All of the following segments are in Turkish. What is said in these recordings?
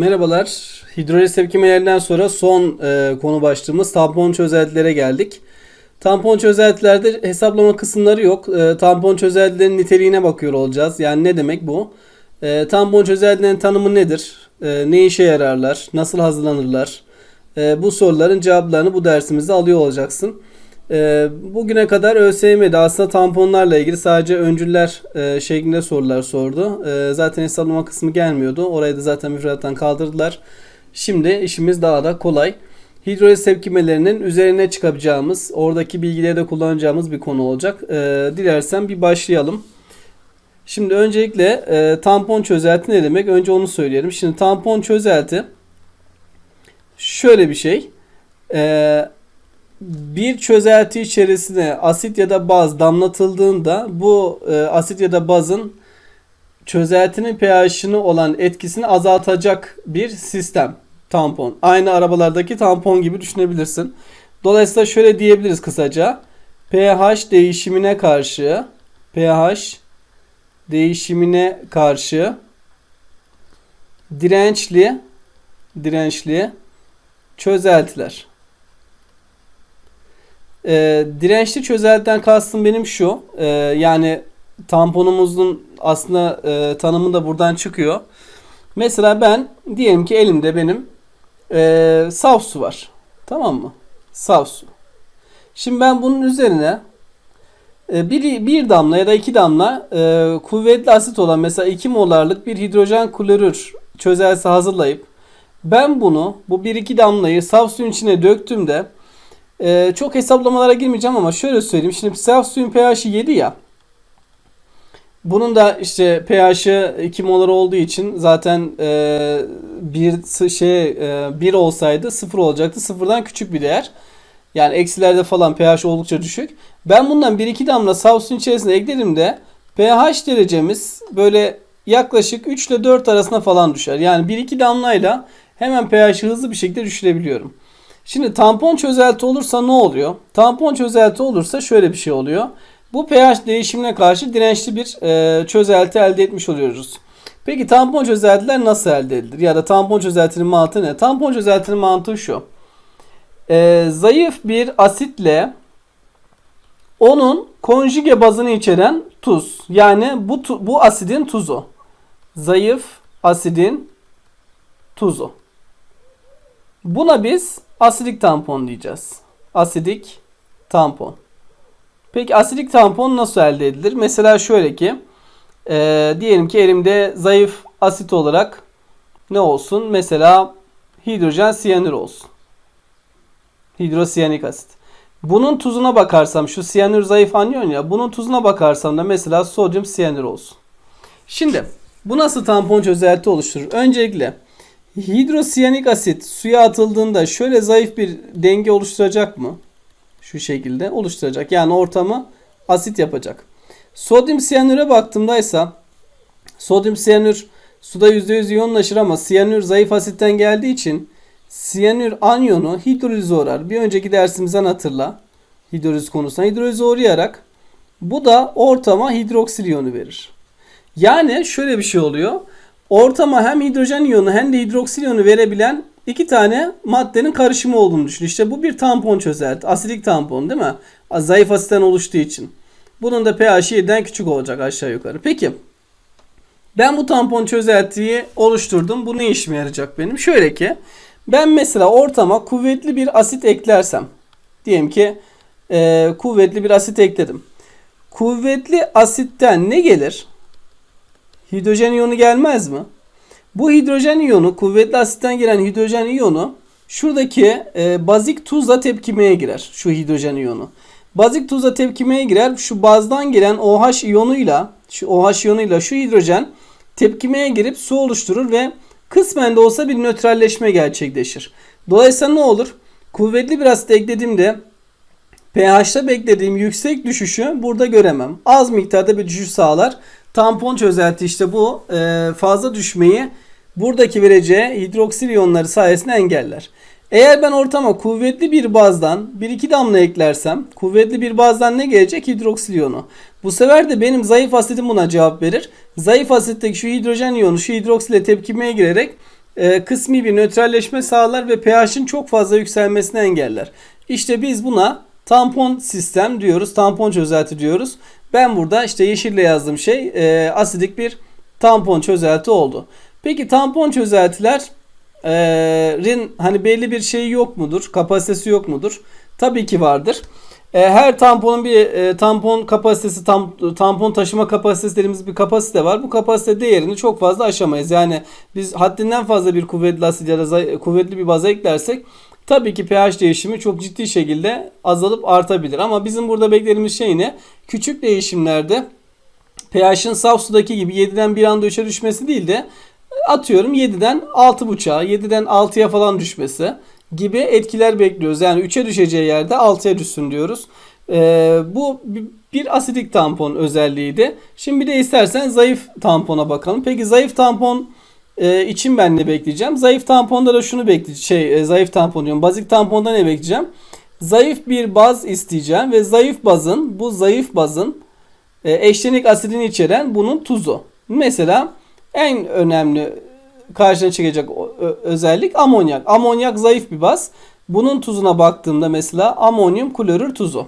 Merhabalar. Hidroliz tepkimelerinden sonra son e, konu başlığımız tampon çözeltilere geldik. Tampon çözeltilerde hesaplama kısımları yok. E, tampon çözeltilerin niteliğine bakıyor olacağız. Yani ne demek bu? E, tampon çözeltilerin tanımı nedir? E, ne işe yararlar? Nasıl hazırlanırlar? E, bu soruların cevaplarını bu dersimizde alıyor olacaksın. E, bugüne kadar ÖSYM'de aslında tamponlarla ilgili sadece öncüller e, şeklinde sorular sordu. E, zaten hesaplama kısmı gelmiyordu. Orayı da zaten müfredattan kaldırdılar. Şimdi işimiz daha da kolay. Hidroliz tepkimelerinin üzerine çıkabileceğimiz, oradaki bilgileri de kullanacağımız bir konu olacak. E, dilersen bir başlayalım. Şimdi öncelikle e, tampon çözelti ne demek? Önce onu söyleyelim. Şimdi tampon çözelti şöyle bir şey. E, bir çözelti içerisine asit ya da baz damlatıldığında bu e, asit ya da bazın çözeltinin pH'ini olan etkisini azaltacak bir sistem tampon. Aynı arabalardaki tampon gibi düşünebilirsin. Dolayısıyla şöyle diyebiliriz kısaca. pH değişimine karşı pH değişimine karşı dirençli dirençli çözeltiler. E, dirençli çözeltiden kastım benim şu. e, yani tamponumuzun aslında e, tanımı da buradan çıkıyor. Mesela ben diyelim ki elimde benim e, saf su var. Tamam mı? Saf su. Şimdi ben bunun üzerine e, bir, bir damla ya da iki damla e, kuvvetli asit olan mesela 2 molarlık bir hidrojen klorür çözeltisi hazırlayıp ben bunu bu 1-2 damlayı saf suyun içine döktüğümde ee, çok hesaplamalara girmeyeceğim ama şöyle söyleyeyim. Şimdi saf suyun pH'i 7 ya. Bunun da işte pH'i 2 molar olduğu için zaten e, bir şey e, 1 olsaydı 0 olacaktı. Sıfırdan küçük bir değer. Yani eksilerde falan pH oldukça düşük. Ben bundan 1-2 damla saf suyun içerisine eklediğimde pH derecemiz böyle yaklaşık 3 ile 4 arasında falan düşer. Yani 1-2 damlayla hemen pH'i hızlı bir şekilde düşürebiliyorum. Şimdi tampon çözelti olursa ne oluyor? Tampon çözelti olursa şöyle bir şey oluyor. Bu pH değişimine karşı dirençli bir e, çözelti elde etmiş oluyoruz. Peki tampon çözeltiler nasıl elde edilir? Ya da tampon çözeltinin mantığı ne? Tampon çözeltinin mantığı şu. E, zayıf bir asitle onun konjüge bazını içeren tuz. Yani bu, bu asidin tuzu. Zayıf asidin tuzu. Buna biz asidik tampon diyeceğiz. Asidik tampon. Peki asidik tampon nasıl elde edilir? Mesela şöyle ki e, diyelim ki elimde zayıf asit olarak ne olsun? Mesela hidrojen siyanür olsun. Hidrosiyanik asit. Bunun tuzuna bakarsam şu siyanür zayıf anyon ya bunun tuzuna bakarsam da mesela sodyum siyanür olsun. Şimdi bu nasıl tampon çözelti oluşturur? Öncelikle Hidrosiyanik asit suya atıldığında şöyle zayıf bir denge oluşturacak mı? Şu şekilde oluşturacak. Yani ortamı asit yapacak. Sodyum siyanüre baktığımdaysa sodyum siyanür suda %100 iyonlaşır ama siyanür zayıf asitten geldiği için siyanür anyonu hidrolize uğrar. Bir önceki dersimizden hatırla. Hidroliz konusuna hidrolize uğrayarak bu da ortama hidroksil iyonu verir. Yani şöyle bir şey oluyor ortama hem hidrojen iyonu hem de hidroksil iyonu verebilen iki tane maddenin karışımı olduğunu düşün. İşte bu bir tampon çözelti. Asidik tampon değil mi? Zayıf asitten oluştuğu için. Bunun da pH'i 7'den küçük olacak aşağı yukarı. Peki ben bu tampon çözeltiyi oluşturdum. Bu ne işime yarayacak benim? Şöyle ki ben mesela ortama kuvvetli bir asit eklersem diyelim ki e, kuvvetli bir asit ekledim. Kuvvetli asitten ne gelir? Hidrojen iyonu gelmez mi? Bu hidrojen iyonu kuvvetli asitten gelen hidrojen iyonu şuradaki e, bazik tuzla tepkimeye girer. Şu hidrojen iyonu. Bazik tuzla tepkimeye girer. Şu bazdan gelen OH iyonuyla şu OH iyonuyla şu hidrojen tepkimeye girip su oluşturur ve kısmen de olsa bir nötralleşme gerçekleşir. Dolayısıyla ne olur? Kuvvetli bir asit eklediğimde pH'ta beklediğim yüksek düşüşü burada göremem. Az miktarda bir düşüş sağlar. Tampon çözelti işte bu e, fazla düşmeyi buradaki vereceği hidroksil iyonları sayesinde engeller. Eğer ben ortama kuvvetli bir bazdan 1-2 damla eklersem kuvvetli bir bazdan ne gelecek? Hidroksil iyonu. Bu sefer de benim zayıf asitim buna cevap verir. Zayıf asitteki şu hidrojen iyonu şu hidroksile tepkimeye girerek e, kısmi bir nötralleşme sağlar ve pH'in çok fazla yükselmesini engeller. İşte biz buna tampon sistem diyoruz. Tampon çözelti diyoruz. Ben burada işte yeşille yazdığım şey e, asidik bir tampon çözelti oldu. Peki tampon çözeltilerin hani belli bir şeyi yok mudur? Kapasitesi yok mudur? Tabii ki vardır. E, her tamponun bir e, tampon kapasitesi, tam, tampon taşıma kapasitesi dediğimiz bir kapasite var. Bu kapasite değerini çok fazla aşamayız. Yani biz haddinden fazla bir kuvvetli asit ya da kuvvetli bir baza eklersek tabii ki pH değişimi çok ciddi şekilde azalıp artabilir. Ama bizim burada beklediğimiz şey ne? Küçük değişimlerde pH'in saf sudaki gibi 7'den bir anda 3'e düşmesi değil de atıyorum 7'den 6.5'a 7'den 6'ya falan düşmesi gibi etkiler bekliyoruz. Yani 3'e düşeceği yerde 6'ya düşsün diyoruz. Ee, bu bi- bir asidik tampon özelliğiydi. Şimdi bir de istersen zayıf tampona bakalım. Peki zayıf tampon e, için ben ne bekleyeceğim? Zayıf tamponda da şunu bekleyeceğim. Şey, e, zayıf tampon diyorum. Bazik tamponda ne bekleyeceğim? Zayıf bir baz isteyeceğim ve zayıf bazın bu zayıf bazın e, eşlenik asidini içeren bunun tuzu. Mesela en önemli karşına çıkacak özellik amonyak. Amonyak zayıf bir baz. Bunun tuzuna baktığımda mesela amonyum klorür tuzu.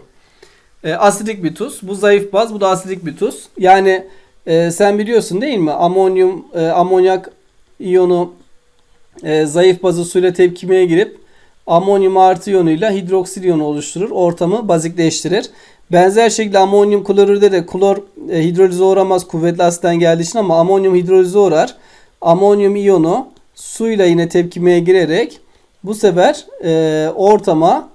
E, asidik bir tuz. Bu zayıf baz, bu da asidik bir tuz. Yani e, sen biliyorsun değil mi? Amonyum, e, amonyak iyonu e, zayıf bazı suyla tepkimeye girip amonyum artı iyonuyla hidroksil iyonu oluşturur. Ortamı bazikleştirir. Benzer şekilde amonyum klorürde de klor e, hidrolize uğramaz kuvvetli asitten geldiği için ama amonyum hidrolize uğrar. Amonyum iyonu suyla yine tepkimeye girerek bu sefer e, ortama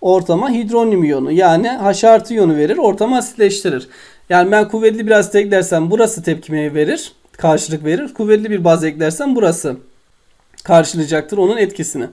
ortama hidronyum iyonu yani H artı iyonu verir. Ortamı asitleştirir. Yani ben kuvvetli bir asit eklersem burası tepkimeye verir. Karşılık verir. Kuvvetli bir baz eklersem burası karşılayacaktır onun etkisini.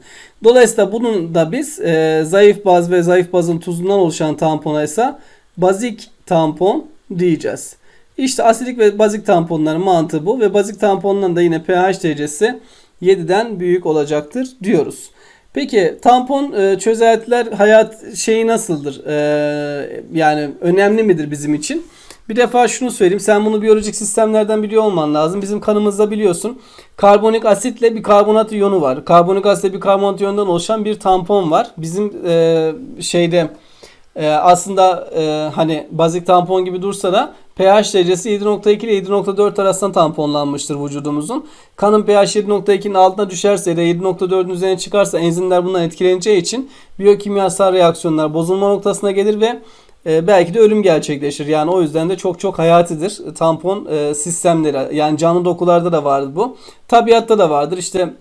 Dolayısıyla bunun da biz e, zayıf baz ve zayıf bazın tuzundan oluşan tampona ise bazik tampon diyeceğiz. İşte asidik ve bazik tamponların mantığı bu ve bazik tamponların da yine pH derecesi 7'den büyük olacaktır diyoruz. Peki tampon e, çözeltiler hayat şeyi nasıldır? E, yani önemli midir bizim için? Bir defa şunu söyleyeyim. Sen bunu biyolojik sistemlerden biliyor olman lazım. Bizim kanımızda biliyorsun. Karbonik asitle bir karbonat iyonu var. Karbonik asitle bir karbonat iyonundan oluşan bir tampon var. Bizim e, şeyde e, aslında e, hani bazik tampon gibi dursa da pH derecesi 7.2 ile 7.4 arasında tamponlanmıştır vücudumuzun. Kanın pH 7.2'nin altına düşerse ya da 7.4'ün üzerine çıkarsa enzimler bundan etkileneceği için biyokimyasal reaksiyonlar bozulma noktasına gelir ve e, belki de ölüm gerçekleşir. Yani o yüzden de çok çok hayatidir tampon e, sistemleri. Yani canlı dokularda da vardır bu. Tabiatta da vardır. İşte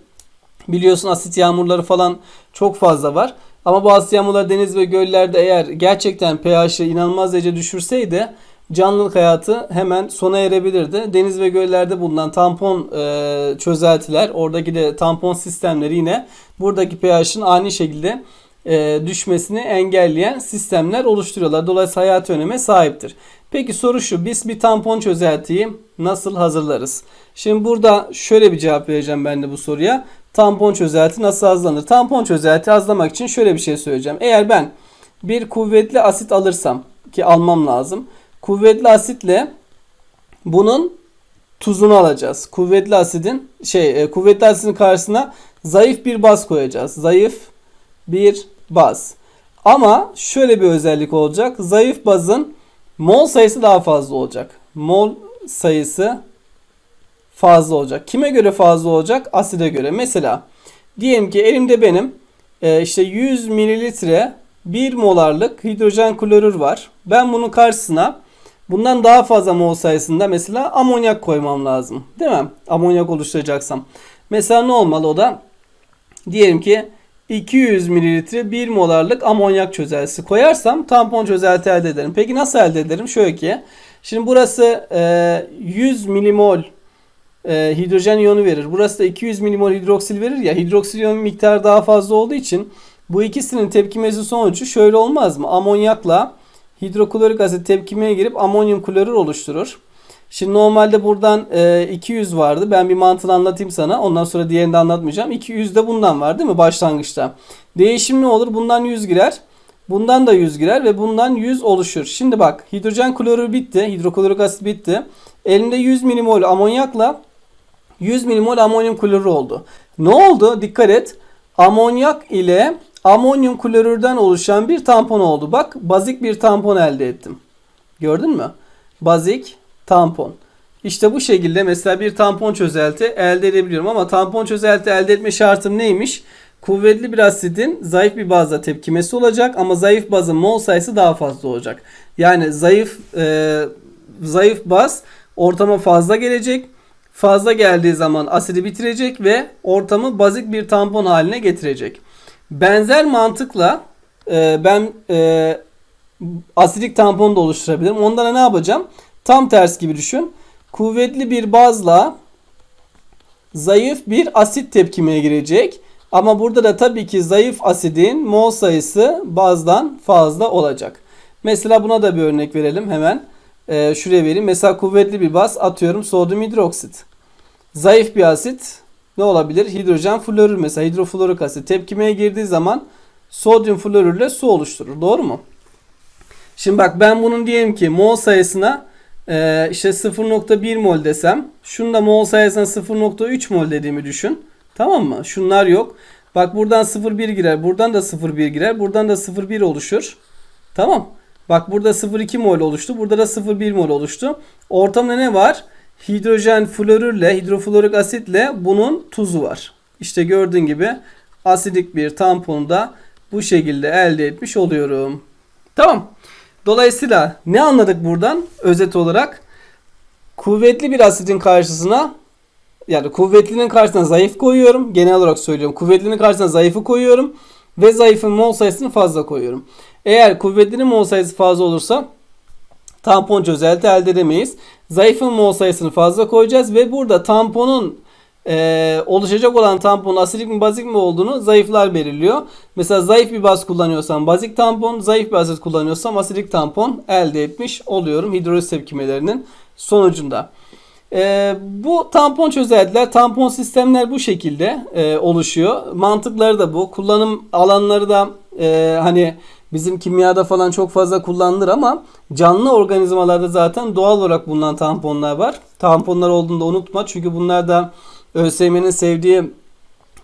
biliyorsun asit yağmurları falan çok fazla var. Ama bu asit yağmurlar deniz ve göllerde eğer gerçekten pH'i inanılmaz derece düşürseydi canlılık hayatı hemen sona erebilirdi. Deniz ve göllerde bulunan tampon e, çözeltiler, oradaki de tampon sistemleri yine buradaki pH'in ani şekilde e, düşmesini engelleyen sistemler oluşturuyorlar. Dolayısıyla hayati öneme sahiptir. Peki soru şu. Biz bir tampon çözeltiyi nasıl hazırlarız? Şimdi burada şöyle bir cevap vereceğim ben de bu soruya. Tampon çözelti nasıl hazırlanır? Tampon çözelti hazırlamak için şöyle bir şey söyleyeceğim. Eğer ben bir kuvvetli asit alırsam ki almam lazım. Kuvvetli asitle bunun tuzunu alacağız. Kuvvetli asidin şey e, kuvvetli asidin karşısına zayıf bir baz koyacağız. Zayıf bir baz. Ama şöyle bir özellik olacak. Zayıf bazın mol sayısı daha fazla olacak. Mol sayısı fazla olacak. Kime göre fazla olacak? Aside göre. Mesela diyelim ki elimde benim e, işte 100 mililitre 1 molarlık hidrojen klorür var. Ben bunun karşısına bundan daha fazla mol sayısında mesela amonyak koymam lazım. Değil mi? Amonyak oluşturacaksam. Mesela ne olmalı o da? Diyelim ki 200 mililitre 1 molarlık amonyak çözeltisi koyarsam tampon çözelti elde ederim. Peki nasıl elde ederim? Şöyle ki şimdi burası e, 100 milimol e, hidrojen iyonu verir. Burası da 200 milimol hidroksil verir ya. Hidroksil iyonu miktarı daha fazla olduğu için bu ikisinin tepkimesi sonucu şöyle olmaz mı? Amonyakla hidroklorik asit tepkimeye girip amonyum klorür oluşturur. Şimdi normalde buradan e, 200 vardı. Ben bir mantığını anlatayım sana. Ondan sonra diğerini de anlatmayacağım. 200 de bundan var değil mi başlangıçta? Değişim ne olur? Bundan 100 girer. Bundan da 100 girer ve bundan 100 oluşur. Şimdi bak hidrojen klorür bitti. Hidroklorik asit bitti. Elimde 100 milimol amonyakla 100 milimol amonyum klorür oldu. Ne oldu? Dikkat et. Amonyak ile amonyum klorürden oluşan bir tampon oldu. Bak bazik bir tampon elde ettim. Gördün mü? Bazik tampon. İşte bu şekilde mesela bir tampon çözelti elde edebiliyorum ama tampon çözelti elde etme şartım neymiş? Kuvvetli bir asidin zayıf bir bazla tepkimesi olacak ama zayıf bazın mol sayısı daha fazla olacak. Yani zayıf e, zayıf baz ortama fazla gelecek. Fazla geldiği zaman asidi bitirecek ve ortamı bazik bir tampon haline getirecek. Benzer mantıkla e, ben e, asidik tampon da oluşturabilirim. Ondan da ne yapacağım? Tam ters gibi düşün. Kuvvetli bir bazla zayıf bir asit tepkimeye girecek. Ama burada da tabii ki zayıf asidin mol sayısı bazdan fazla olacak. Mesela buna da bir örnek verelim hemen. Ee, şuraya vereyim. Mesela kuvvetli bir baz atıyorum sodyum hidroksit. Zayıf bir asit ne olabilir? Hidrojen florür mesela hidroflorik asit tepkimeye girdiği zaman sodyum florürle su oluşturur. Doğru mu? Şimdi bak ben bunun diyelim ki mol sayısına e, işte 0.1 mol desem. Şunu da mol sayısına 0.3 mol dediğimi düşün. Tamam mı? Şunlar yok. Bak buradan 0.1 girer. Buradan da 0.1 girer. Buradan da 0.1 oluşur. Tamam. Bak burada 0.2 mol oluştu. Burada da 0.1 mol oluştu. Ortamda ne var? Hidrojen florürle, hidroflorik asitle bunun tuzu var. İşte gördüğün gibi asidik bir tamponu da bu şekilde elde etmiş oluyorum. Tamam. Dolayısıyla ne anladık buradan özet olarak? Kuvvetli bir asidin karşısına yani kuvvetlinin karşısına zayıf koyuyorum. Genel olarak söylüyorum. Kuvvetlinin karşısına zayıfı koyuyorum. Ve zayıfın mol sayısını fazla koyuyorum. Eğer kuvvetlinin mol sayısı fazla olursa tampon çözelti elde edemeyiz. Zayıfın mol sayısını fazla koyacağız ve burada tamponun e, oluşacak olan tamponun asidik mi bazik mi olduğunu zayıflar belirliyor. Mesela zayıf bir baz kullanıyorsam bazik tampon, zayıf bir asit kullanıyorsam asidik tampon elde etmiş oluyorum hidroliz tepkimelerinin sonucunda. E, bu tampon çözeltiler, tampon sistemler bu şekilde e, oluşuyor. Mantıkları da bu. Kullanım alanları da e, hani bizim kimyada falan çok fazla kullanılır ama canlı organizmalarda zaten doğal olarak bulunan tamponlar var. Tamponlar olduğunda unutma çünkü bunlar da ÖSYM'nin sevdiği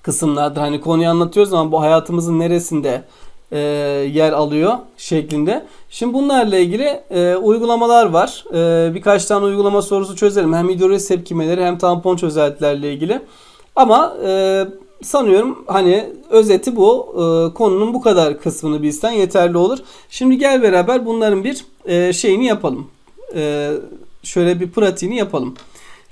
kısımlardır. Hani konuyu anlatıyoruz ama bu hayatımızın neresinde e, yer alıyor şeklinde. Şimdi bunlarla ilgili e, uygulamalar var. E, birkaç tane uygulama sorusu çözelim. Hem hidroliz tepkimeleri hem tampon çözeltilerle ilgili. Ama e, sanıyorum hani özeti bu. E, konunun bu kadar kısmını bilsen yeterli olur. Şimdi gel beraber bunların bir e, şeyini yapalım. E, şöyle bir pratiğini yapalım.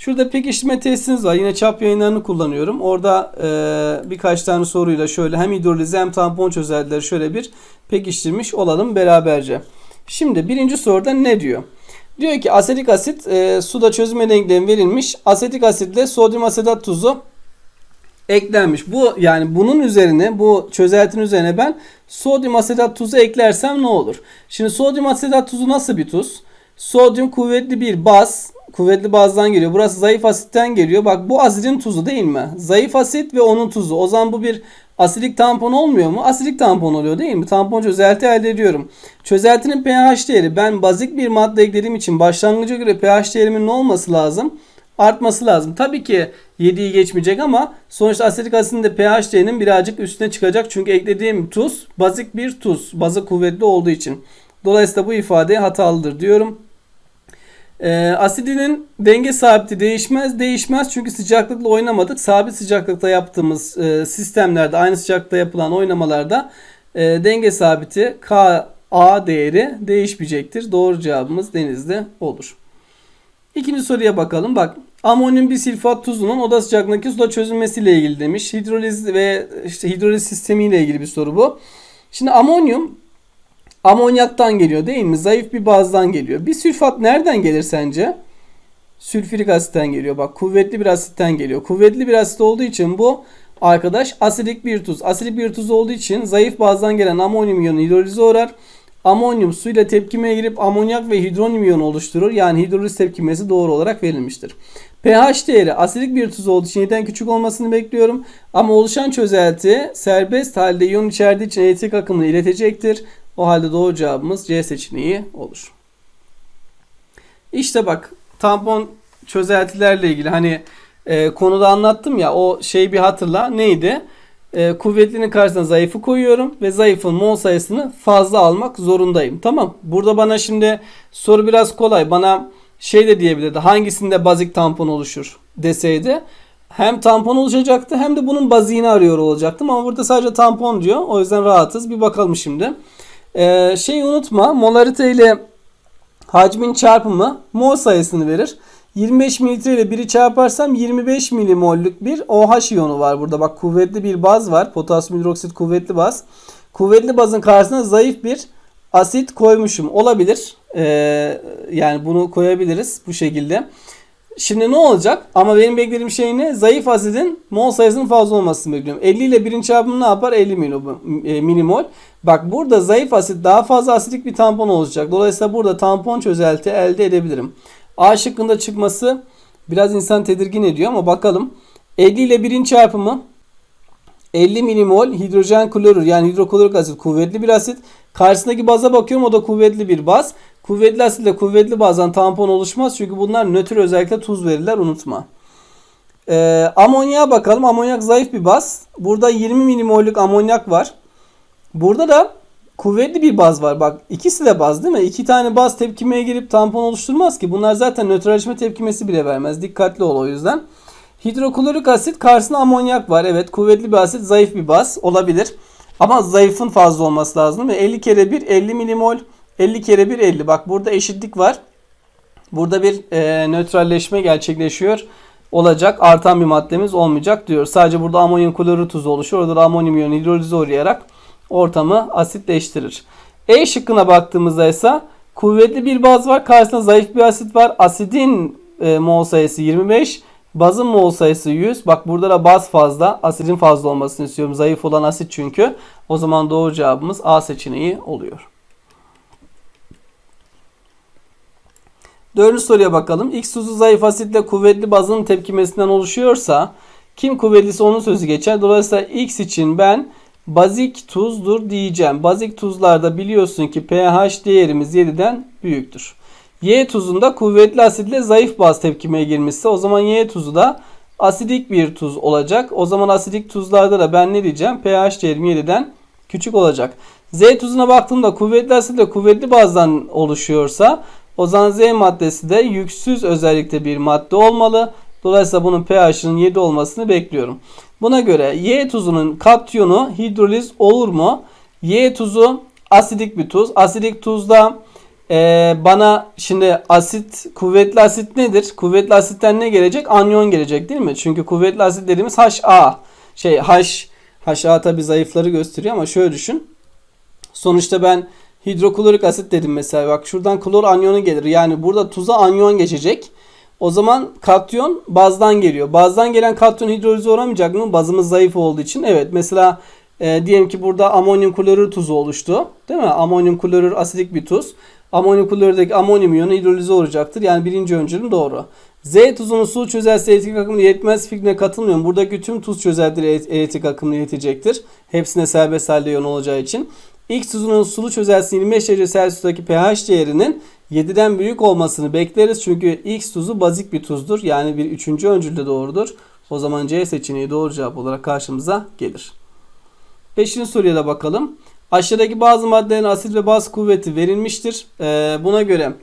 Şurada pekiştirme testiniz var. Yine çap yayınlarını kullanıyorum. Orada e, birkaç tane soruyla şöyle hem hidrolize hem tampon çözeltileri şöyle bir pekiştirmiş olalım beraberce. Şimdi birinci soruda ne diyor? Diyor ki asetik asit e, suda çözünme denklemi verilmiş. Asetik asitle sodyum asetat tuzu eklenmiş. Bu yani bunun üzerine bu çözeltinin üzerine ben sodyum asetat tuzu eklersem ne olur? Şimdi sodyum asetat tuzu nasıl bir tuz? Sodyum kuvvetli bir baz. Kuvvetli bazdan geliyor. Burası zayıf asitten geliyor. Bak bu asidin tuzu değil mi? Zayıf asit ve onun tuzu. O zaman bu bir asidik tampon olmuyor mu? Asidik tampon oluyor değil mi? Tampon çözelti elde ediyorum. Çözeltinin pH değeri ben bazik bir madde eklediğim için başlangıca göre pH değerimin ne olması lazım? Artması lazım. Tabii ki 7'yi geçmeyecek ama sonuçta asidik asitin de pH değerinin birazcık üstüne çıkacak. Çünkü eklediğim tuz bazik bir tuz. Bazı kuvvetli olduğu için. Dolayısıyla bu ifade hatalıdır diyorum. E, asidinin denge sabiti değişmez. Değişmez çünkü sıcaklıkla oynamadık. Sabit sıcaklıkta yaptığımız e, sistemlerde aynı sıcaklıkta yapılan oynamalarda e, denge sabiti Ka değeri değişmeyecektir. Doğru cevabımız denizde olur. İkinci soruya bakalım. Bak amonyum bisilfat tuzunun oda sıcaklığındaki suda çözülmesiyle ilgili demiş. Hidroliz ve işte hidroliz sistemiyle ilgili bir soru bu. Şimdi amonyum amonyaktan geliyor değil mi? Zayıf bir bazdan geliyor. Bir sülfat nereden gelir sence? Sülfürik asitten geliyor. Bak kuvvetli bir asitten geliyor. Kuvvetli bir asit olduğu için bu arkadaş asidik bir tuz. Asidik bir tuz olduğu için zayıf bazdan gelen amonyum iyonu hidrolize uğrar. Amonyum suyla tepkimeye girip amonyak ve hidronyum iyonu oluşturur. Yani hidroliz tepkimesi doğru olarak verilmiştir. pH değeri asidik bir tuz olduğu için 7'den küçük olmasını bekliyorum. Ama oluşan çözelti serbest halde iyon içerdiği için elektrik akımını iletecektir. O halde doğru cevabımız C seçeneği olur. İşte bak tampon çözeltilerle ilgili hani e, konuda anlattım ya o şeyi bir hatırla. Neydi? E, kuvvetlinin karşısına zayıfı koyuyorum ve zayıfın mol sayısını fazla almak zorundayım. Tamam. Burada bana şimdi soru biraz kolay. Bana şey de diyebilirdi. Hangisinde bazik tampon oluşur deseydi. Hem tampon oluşacaktı hem de bunun baziğini arıyor olacaktım. Ama burada sadece tampon diyor. O yüzden rahatız. Bir bakalım şimdi. Ee, şeyi unutma. Molarite ile hacmin çarpımı mol sayısını verir. 25 mililitre ile 1'i çarparsam 25 milimollük bir OH iyonu var burada. Bak kuvvetli bir baz var. Potasyum hidroksit kuvvetli baz. Kuvvetli bazın karşısına zayıf bir asit koymuşum. Olabilir. Ee, yani bunu koyabiliriz bu şekilde. Şimdi ne olacak? Ama benim beklediğim şey ne? Zayıf asidin mol sayısının fazla olmasını bekliyorum. 50 ile 1'in çarpımı ne yapar? 50 milo- e, milimol. Bak burada zayıf asit daha fazla asidik bir tampon olacak. Dolayısıyla burada tampon çözelti elde edebilirim. A şıkkında çıkması biraz insan tedirgin ediyor ama bakalım. 50 ile 1'in çarpımı 50 milimol hidrojen klorür yani hidroklorik asit kuvvetli bir asit. Karşısındaki baza bakıyorum o da kuvvetli bir baz. Kuvvetli asitle kuvvetli bazdan tampon oluşmaz çünkü bunlar nötr özellikle tuz verirler unutma. Ee, amonyağa bakalım. Amonyak zayıf bir baz. Burada 20 milimollük amonyak var. Burada da kuvvetli bir baz var. Bak ikisi de baz değil mi? İki tane baz tepkimeye girip tampon oluşturmaz ki. Bunlar zaten nötralleşme tepkimesi bile vermez. Dikkatli ol o yüzden. Hidroklorik asit karşısında amonyak var. Evet kuvvetli bir asit zayıf bir baz olabilir. Ama zayıfın fazla olması lazım. Ve 50 kere 1 50 milimol 50 kere 1 50. Bak burada eşitlik var. Burada bir e, nötralleşme gerçekleşiyor. Olacak. Artan bir maddemiz olmayacak diyor. Sadece burada amonyum klorür tuzu oluşuyor. Orada da amonyum iyonu hidrolize uğrayarak ortamı asitleştirir. E şıkkına baktığımızda ise kuvvetli bir baz var. Karşısında zayıf bir asit var. Asidin e, mol sayısı 25. Bazın mol sayısı 100. Bak burada da baz fazla. Asidin fazla olmasını istiyorum. Zayıf olan asit çünkü. O zaman doğru cevabımız A seçeneği oluyor. Dördüncü soruya bakalım. X tuzu zayıf asitle kuvvetli bazın tepkimesinden oluşuyorsa kim kuvvetlisi onun sözü geçer. Dolayısıyla X için ben bazik tuzdur diyeceğim. Bazik tuzlarda biliyorsun ki pH değerimiz 7'den büyüktür. Y tuzunda kuvvetli asitle zayıf baz tepkimeye girmişse o zaman Y tuzu da asidik bir tuz olacak. O zaman asidik tuzlarda da ben ne diyeceğim? pH değerim 7'den küçük olacak. Z tuzuna baktığımda kuvvetli asitle kuvvetli bazdan oluşuyorsa o zaman Z maddesi de yüksüz özellikle bir madde olmalı. Dolayısıyla bunun pH'ının 7 olmasını bekliyorum. Buna göre Y tuzunun katyonu hidroliz olur mu? Y tuzu asidik bir tuz. Asidik tuzda e, bana şimdi asit, kuvvetli asit nedir? Kuvvetli asitten ne gelecek? Anyon gelecek değil mi? Çünkü kuvvetli asit dediğimiz HA. Şey H, HA tabi zayıfları gösteriyor ama şöyle düşün. Sonuçta ben hidroklorik asit dedim mesela. Bak şuradan klor anyonu gelir. Yani burada tuza anyon geçecek. O zaman katyon bazdan geliyor. Bazdan gelen katyon hidrolize uğramayacak mı? Bazımız zayıf olduğu için. Evet mesela e, diyelim ki burada amonyum klorür tuzu oluştu. Değil mi? Amonyum klorür asidik bir tuz. Amonyum klorürdeki amonyum iyonu hidrolize olacaktır. Yani birinci öncülüm doğru. Z tuzunun su çözeltisi elektrik akımını iletmez fikrine katılmıyorum. Buradaki tüm tuz çözeltileri elektrik akımını iletecektir. Hepsine serbest halde iyon olacağı için. X tuzunun sulu çözeltisi 25 derece Celsius'taki pH değerinin 7'den büyük olmasını bekleriz. Çünkü X tuzu bazik bir tuzdur. Yani bir üçüncü öncülde doğrudur. O zaman C seçeneği doğru cevap olarak karşımıza gelir. Beşinci soruya da bakalım. Aşağıdaki bazı maddelerin asit ve baz kuvveti verilmiştir. Ee, buna göre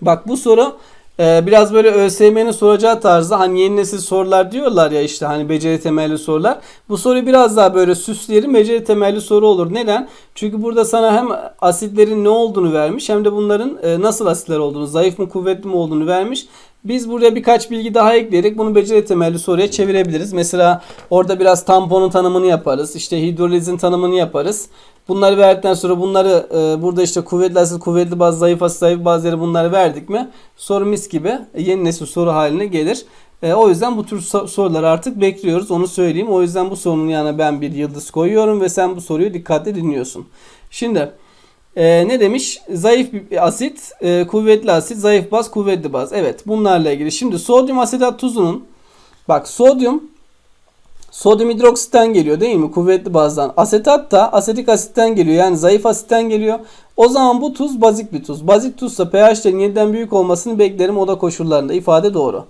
bak bu soru e, biraz böyle ÖSYM'nin soracağı tarzda hani yeni nesil sorular diyorlar ya işte hani beceri temelli sorular. Bu soruyu biraz daha böyle süsleyelim beceri temelli soru olur. Neden? Çünkü burada sana hem asitlerin ne olduğunu vermiş hem de bunların e, nasıl asitler olduğunu, zayıf mı kuvvetli mi olduğunu vermiş. Biz buraya birkaç bilgi daha ekleyerek bunu beceri temelli soruya çevirebiliriz. Mesela orada biraz tamponun tanımını yaparız. İşte hidrolizin tanımını yaparız. Bunları verdikten sonra bunları e, burada işte kuvvetli asit, kuvvetli baz, zayıf asit, zayıf bazları bunları verdik mi soru mis gibi yeni nesil soru haline gelir. E, o yüzden bu tür so- soruları artık bekliyoruz. Onu söyleyeyim. O yüzden bu sorunun yanına ben bir yıldız koyuyorum ve sen bu soruyu dikkatle dinliyorsun. Şimdi e, ne demiş? Zayıf asit, e, kuvvetli asit, zayıf baz, kuvvetli baz. Evet bunlarla ilgili. Şimdi sodyum asetat tuzunun bak sodyum Sodyum hidroksitten geliyor değil mi? Kuvvetli bazdan. Asetat da asetik asitten geliyor. Yani zayıf asitten geliyor. O zaman bu tuz bazik bir tuz. Bazik tuzsa pH değerinin 7'den büyük olmasını beklerim. O da koşullarında. ifade doğru.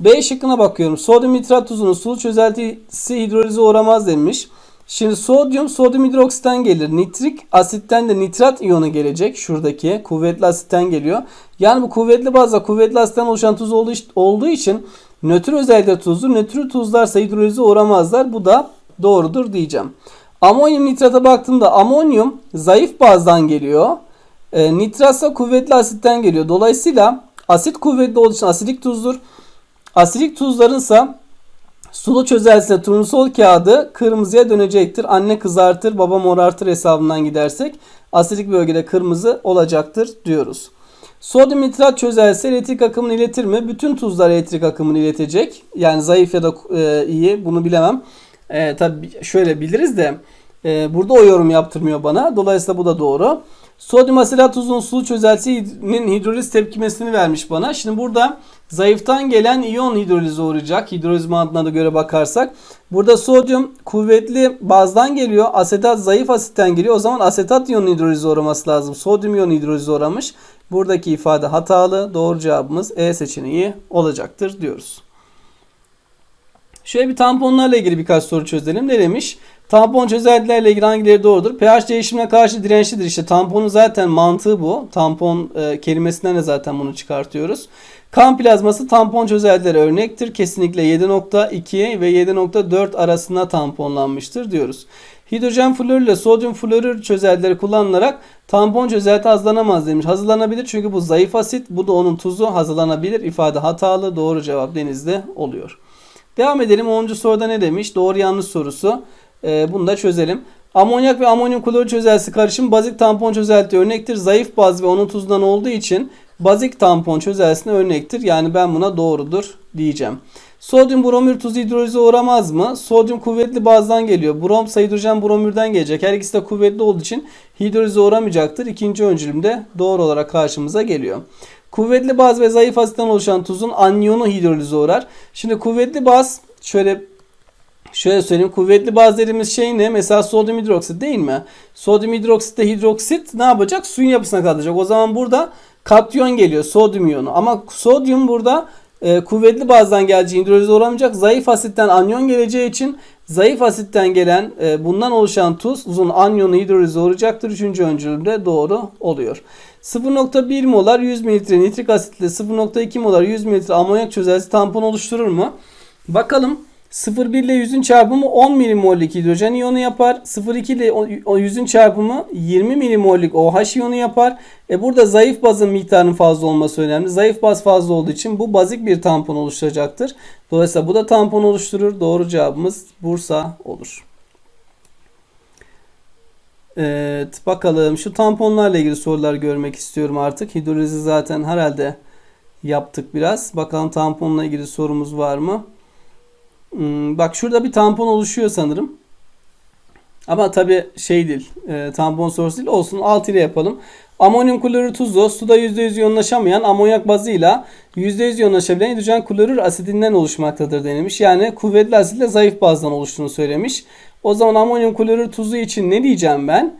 B şıkkına bakıyorum. Sodyum nitrat tuzunun sulu çözeltisi hidrolize uğramaz demiş. Şimdi sodyum sodyum hidroksitten gelir. Nitrik asitten de nitrat iyonu gelecek. Şuradaki kuvvetli asitten geliyor. Yani bu kuvvetli bazla kuvvetli asitten oluşan tuz olduğu, için nötr özellikle tuzlu. Nötr tuzlarsa hidrolize uğramazlar. Bu da doğrudur diyeceğim. Amonyum nitrata baktığımda amonyum zayıf bazdan geliyor. E, nitratsa kuvvetli asitten geliyor. Dolayısıyla asit kuvvetli olduğu için asidik tuzdur. Asidik tuzlarınsa sulu çözeltisine turnusol kağıdı kırmızıya dönecektir. Anne kızartır, baba morartır hesabından gidersek asidik bölgede kırmızı olacaktır diyoruz. Sodyum nitrat çözeltisi elektrik akımını iletir mi? Bütün tuzlar elektrik akımını iletecek. Yani zayıf ya da e, iyi bunu bilemem. E, tabii şöyle biliriz de e, burada o yorum yaptırmıyor bana. Dolayısıyla bu da doğru. Sodyum asilat tuzun sulu çözeltisinin hidroliz tepkimesini vermiş bana. Şimdi burada zayıftan gelen iyon hidrolize uğrayacak. Hidroliz mantığına da göre bakarsak. Burada sodyum kuvvetli bazdan geliyor. Asetat zayıf asitten geliyor. O zaman asetat iyon hidrolize uğraması lazım. Sodyum iyon hidrolize uğramış. Buradaki ifade hatalı. Doğru cevabımız E seçeneği olacaktır diyoruz. Şöyle bir tamponlarla ilgili birkaç soru çözelim. Ne demiş? Tampon çözeltilerle ilgili hangileri doğrudur? pH değişimine karşı dirençlidir. İşte tamponun zaten mantığı bu. Tampon e, kelimesinden de zaten bunu çıkartıyoruz. Kan plazması tampon çözeltilere örnektir. Kesinlikle 7.2 ve 7.4 arasında tamponlanmıştır diyoruz. Hidrojen florür ile sodyum florür çözeltileri kullanılarak tampon çözelti hazırlanamaz demiş. Hazırlanabilir çünkü bu zayıf asit. Bu da onun tuzu hazırlanabilir. İfade hatalı. Doğru cevap denizde oluyor. Devam edelim. 10. soruda ne demiş? Doğru yanlış sorusu. Ee, bunu da çözelim. Amonyak ve amonyum klorür çözeltisi karışımı bazik tampon çözelti örnektir. Zayıf baz ve onun tuzundan olduğu için bazik tampon çözeltisine örnektir. Yani ben buna doğrudur diyeceğim. Sodyum bromür tuzu hidrolize uğramaz mı? Sodyum kuvvetli bazdan geliyor. Brom ise hidrojen bromürden gelecek. Her ikisi de kuvvetli olduğu için hidrolize uğramayacaktır. İkinci öncülümde doğru olarak karşımıza geliyor. Kuvvetli baz ve zayıf asitten oluşan tuzun anyonu hidrolize uğrar. Şimdi kuvvetli baz şöyle Şöyle söyleyeyim. Kuvvetli baz dediğimiz şey ne? Mesela sodyum hidroksit değil mi? Sodyum hidroksitte hidroksit ne yapacak? Suyun yapısına kalacak. O zaman burada katyon geliyor. Sodyum iyonu. Ama sodyum burada e, kuvvetli bazdan geleceği hidrolize uğramayacak. Zayıf asitten anyon geleceği için zayıf asitten gelen e, bundan oluşan tuz uzun anyonu hidrolize uğrayacaktır. Üçüncü öncülümde doğru oluyor. 0.1 molar 100 mililitre nitrik asitle 0.2 molar 100 mililitre amonyak çözeltisi tampon oluşturur mu? Bakalım. 0,1 ile 100'ün çarpımı 10 milimollik hidrojen iyonu yapar. 0,2 ile 100'ün çarpımı 20 milimollik OH iyonu yapar. E burada zayıf bazın miktarının fazla olması önemli. Zayıf baz fazla olduğu için bu bazik bir tampon oluşturacaktır. Dolayısıyla bu da tampon oluşturur. Doğru cevabımız Bursa olur. Evet bakalım şu tamponlarla ilgili sorular görmek istiyorum artık. Hidrolizi zaten herhalde yaptık biraz. Bakalım tamponla ilgili sorumuz var mı? Hmm, bak şurada bir tampon oluşuyor sanırım. Ama tabi şey değil. E, tampon sorusu değil. Olsun 6 ile yapalım. Amonyum klorür tuzu suda %100 yoğunlaşamayan amonyak bazıyla %100 yoğunlaşabilen hidrojen klorür asidinden oluşmaktadır denilmiş. Yani kuvvetli asitle zayıf bazdan oluştuğunu söylemiş. O zaman amonyum klorür tuzu için ne diyeceğim ben?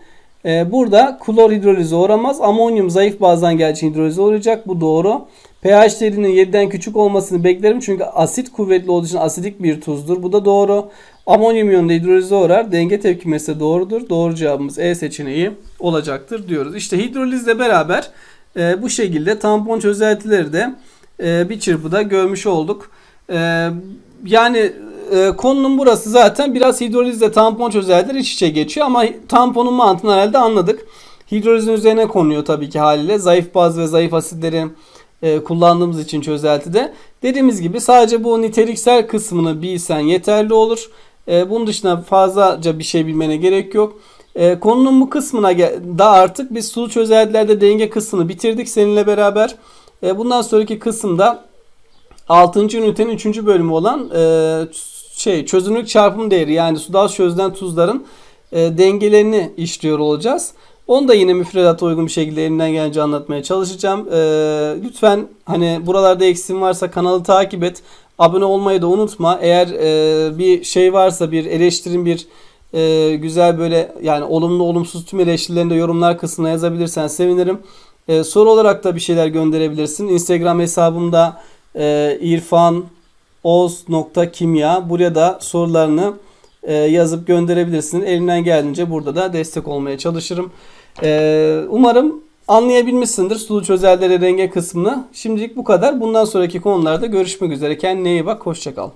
Ee, burada klor hidrolize uğramaz. Amonyum zayıf bazdan geldiği hidrolize uğrayacak. Bu doğru pH değerinin 7'den küçük olmasını beklerim. Çünkü asit kuvvetli olduğu için asidik bir tuzdur. Bu da doğru. Amonyum iyonu hidrolize uğrar. Denge tepkimesi de doğrudur. Doğru cevabımız E seçeneği olacaktır diyoruz. İşte hidrolizle beraber e, bu şekilde tampon çözeltileri de e, bir çırpıda görmüş olduk. E, yani e, konunun burası zaten biraz hidrolizle tampon çözeltileri iç içe geçiyor ama tamponun mantığını herhalde anladık. Hidrolizin üzerine konuyor tabii ki haliyle. Zayıf baz ve zayıf asitlerin e, kullandığımız için çözeltide. Dediğimiz gibi sadece bu niteliksel kısmını bilsen yeterli olur. E, bunun dışında fazlaca bir şey bilmene gerek yok. E, konunun bu kısmına da artık biz sulu çözeltilerde denge kısmını bitirdik seninle beraber. E, bundan sonraki kısımda 6. ünitenin 3. bölümü olan şey çözünürlük çarpım değeri yani suda çözülen tuzların e, dengelerini işliyor olacağız. Onu da yine müfredata uygun bir şekilde elinden gelince anlatmaya çalışacağım. Ee, lütfen hani buralarda eksim varsa kanalı takip et. Abone olmayı da unutma. Eğer e, bir şey varsa bir eleştirin bir e, güzel böyle yani olumlu olumsuz tüm eleştirilerini de yorumlar kısmına yazabilirsen sevinirim. E, soru olarak da bir şeyler gönderebilirsin. Instagram hesabımda e, İrfan oz.kimya buraya da sorularını e, yazıp gönderebilirsin. Elimden geldiğince burada da destek olmaya çalışırım. E, umarım anlayabilmişsindir sulu çözelleri renge kısmını. Şimdilik bu kadar. Bundan sonraki konularda görüşmek üzere. Kendine iyi bak. Hoşçakal.